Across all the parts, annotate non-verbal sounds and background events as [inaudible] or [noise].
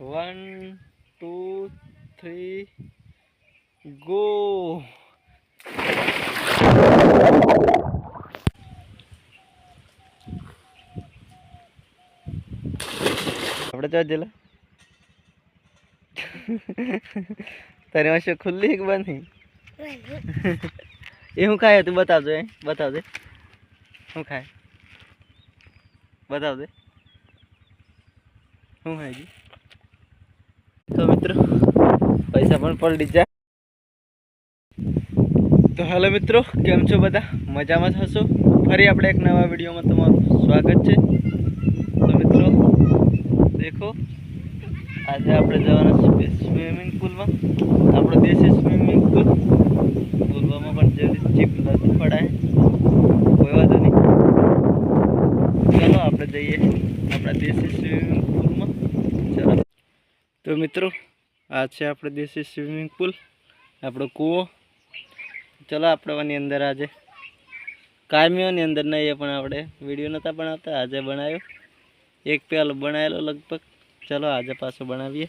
One two three go. આપણે ચા જેલા તારી આંખો ખુલ્લી કે બંધ? એ હું ખાય તું બતાવજો એ. બતાવજે. શું ખાય? બતાવજે. શું ખાય જી? પૈસા પણ પલટી જાય. તો હાલો મિત્રો, કેમ છો બધા? મજામાં જ હશો? ફરી આપણે એક નવા વિડીયોમાં તમારું સ્વાગત છે. તો મિત્રો, દેખો, આજે આપણે જવાના સ્વિમિંગ પુલમાં. આપણો દેશી સ્વિમિંગ પુલ. પુલવામાં પણ જેવી ચીપ નથી પડાય, કોઈ વાંધો નહીં. ચાલો આપણે જઈએ આપણા દેશી સ્વિમિંગ પુલમાં. ચાલો. તો મિત્રો આ છે આપણે દેશી સ્વિમિંગ પુલ આપણો કૂવો. ચલો આપણે આની અંદર આજે કાયમીઓની અંદર નહીં પણ આપણે વીડિયો નહોતા બનાવતા, આજે બનાવ્યો. એક પહેલો બનાવેલો લગભગ. ચલો આજે પાછો બનાવીએ.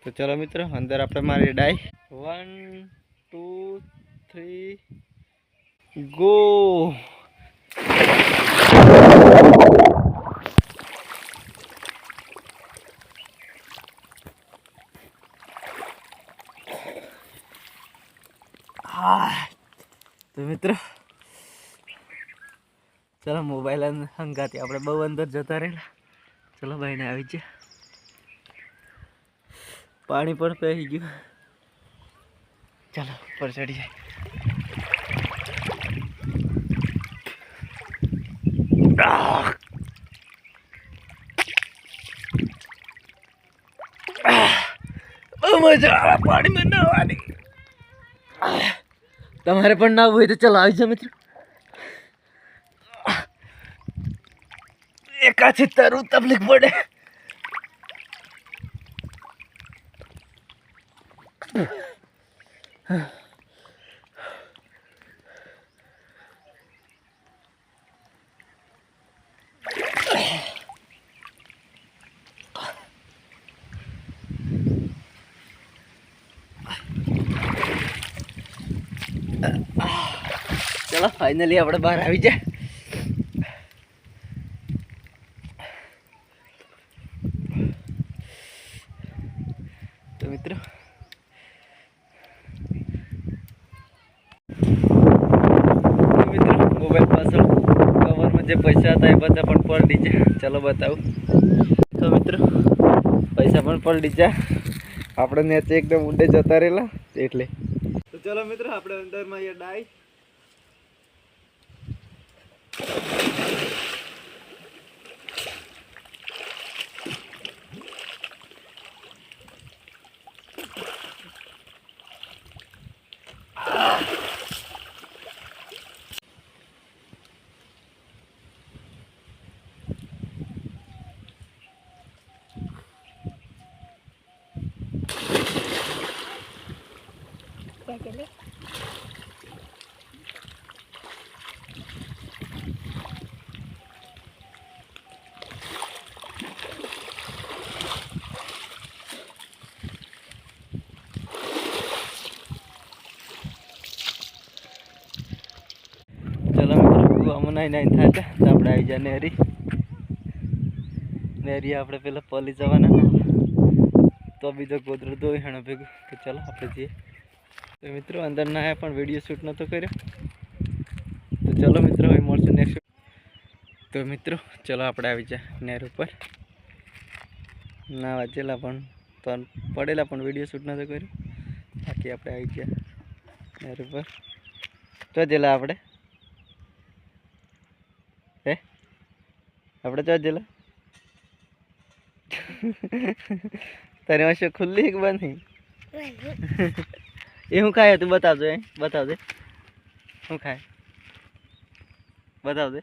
તો ચલો મિત્રો, અંદર આપણે મારી ડાય વન ટુ થ્રી ગો હા તો મિત્રો. ચલો મોબાઈલ હંગાતી આપણે બહુ અંદર જતા રહેલા. ચલો, ભાઈને આવી ગયા. પાણી પણ પહેરી ગયું. ચાલો, ઉપર ચડી જાય. મજા આવે પાણીમાં નવાની! તમારે પણ ના હોય તો ચલો આવી જાઓ મિત્રો. એકાથી તારું તકલીફ પડે. ચલો ફાઇનલી આપણે બહાર આવી જાય તો મિત્રો મિત્રો મોબાઈલ પાછળ કવરમાં જે પૈસા હતા એ બધા પણ પલટી જાય ચલો, બતાવું. તો મિત્રો, પૈસા પણ પલટી જાય આપણે નેચે એકદમ ઊંડે જતા રહેલા, એટલે ચલો મિત્રો આપણે અંદરમાં અહીંયા ડાય. મિત્રો કૂવામાં નાઈ નાઈ થાય છે. તો આપણે આવી જાય નેરી. નેરી આપણે પેલા પલી જવાના. તો બીજો ગોદરો દોઈ હેણો ભેગું. કે ચાલો આપણે જઈએ. તો મિત્રો અંદર ના પણ વીડિયો શૂટ નહોતો કર્યો. તો ચલો મિત્રો, હવે મળશું નેક્સ્ટ તો મિત્રો, ચલો આપણે આવી જાય નેર ઉપર. ના વાંચેલા પણ પડેલા પણ વીડિયો શૂટ નહોતો કર્યો. બાકી આપણે આવી ગયા નેર ઉપર. તો જેલા આપણે? હે? આપણે ચો જેલા? [laughs] તારી આંખો ખુલ્લી કે બંધ. એ શું ખાય તું બતાવજો એ બતાવજે. શું ખાય? બતાવજે.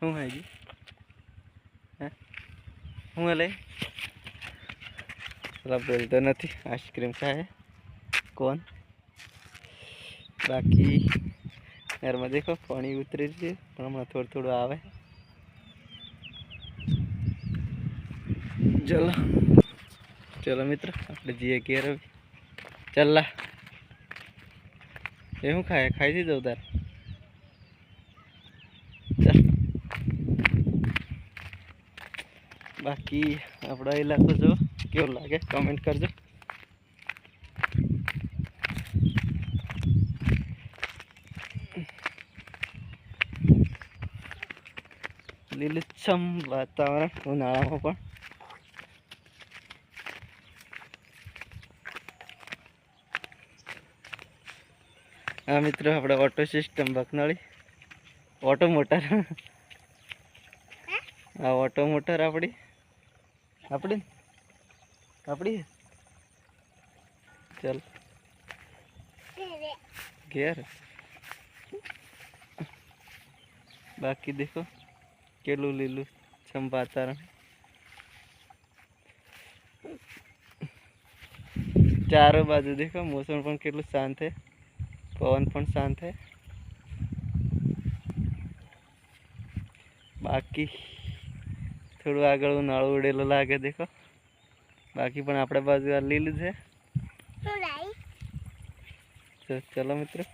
શું ખાય જી? હે? લઈ પેલા બોલતો નથી, આઈસ્ક્રીમ ખાય. કોણ? બાકી, ઘરમાં દેખો, પાણી ઉતરી છે. પણ હમણાં થોડું થોડું આવે. ચલો. ચલો મિત્ર, આપણે જઈએ ઘેર હવે. ચાલલા એ શું ખાય ખાઈ દીધો તાર ચાલ બાકી આપણો ઇલાકો જો કેવો લાગે કમેન્ટ કરજો લીલુંછમ વાતાવરણ ઉનાળામાં પણ હા મિત્રો આપણે ઓટો સિસ્ટમ બકનાળી ઓટો મોટર આ ઓટો મોટર આપણી આપણી આપણી ચાલ. ઘેર. બાકી દેખો, કેટલું લીલું છમ ચારો બાજુ દેખો, મોસમ પણ કેટલું શાંત છે. પવન પણ શાંત છે બાકી થોડું આગળ ઉનાળો ઉડેલો લાગે દેખો. બાકી પણ આપણે બાજુ આ લીલું છે. તો ચલો મિત્રો.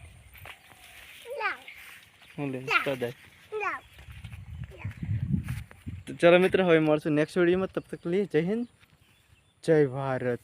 હું લઈશ કદાચ તો ચલો મિત્રો હવે મળશું નેક્સ્ટ વિડીયોમાં તબ તક લી જય હિન્દ. જય ભારત.